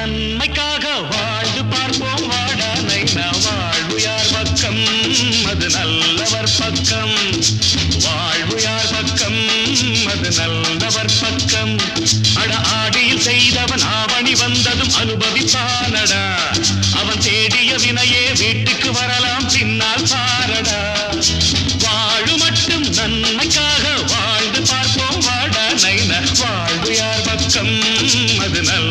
நன்மைக்காக வாழ்ந்து பார்ப்போம். வாடானை வாழ்வு யார் பக்கம். அது நல்லவர் பக்கம். வாழ்வு யார் பக்கம்? அது நல்லவர் பக்கம். அட ஆடியில் செய்தவன் ஆவணி வந்ததும் அனுபவிப்பானடா. அவன் தேடிய வினையே வீட்டுக்கு வரலாம். பின்னால் பாரடா. வாழு மட்டும் நன்மைக்காக வாழ்ந்து பார்ப்போம். வாடானை வாழ்வு யார் பக்கம். அது நல்ல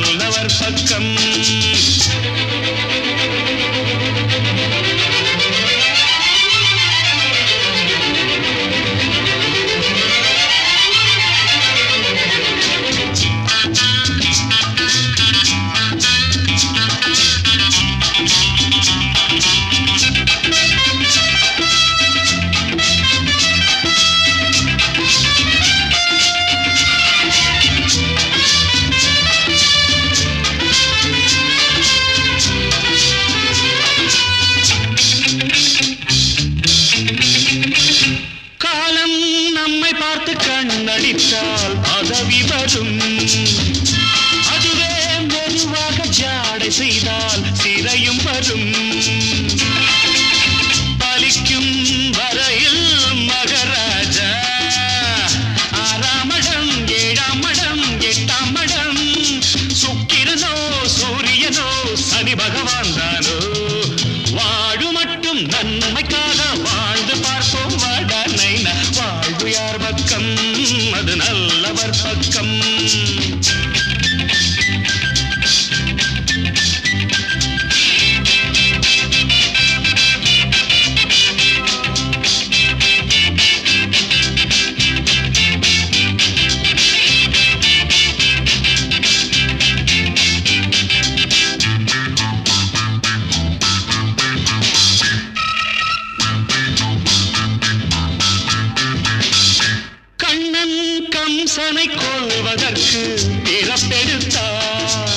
கம்சனை கொல்வதற்கு பிறப்பெடுத்தார்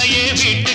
தன்னையே விட்டு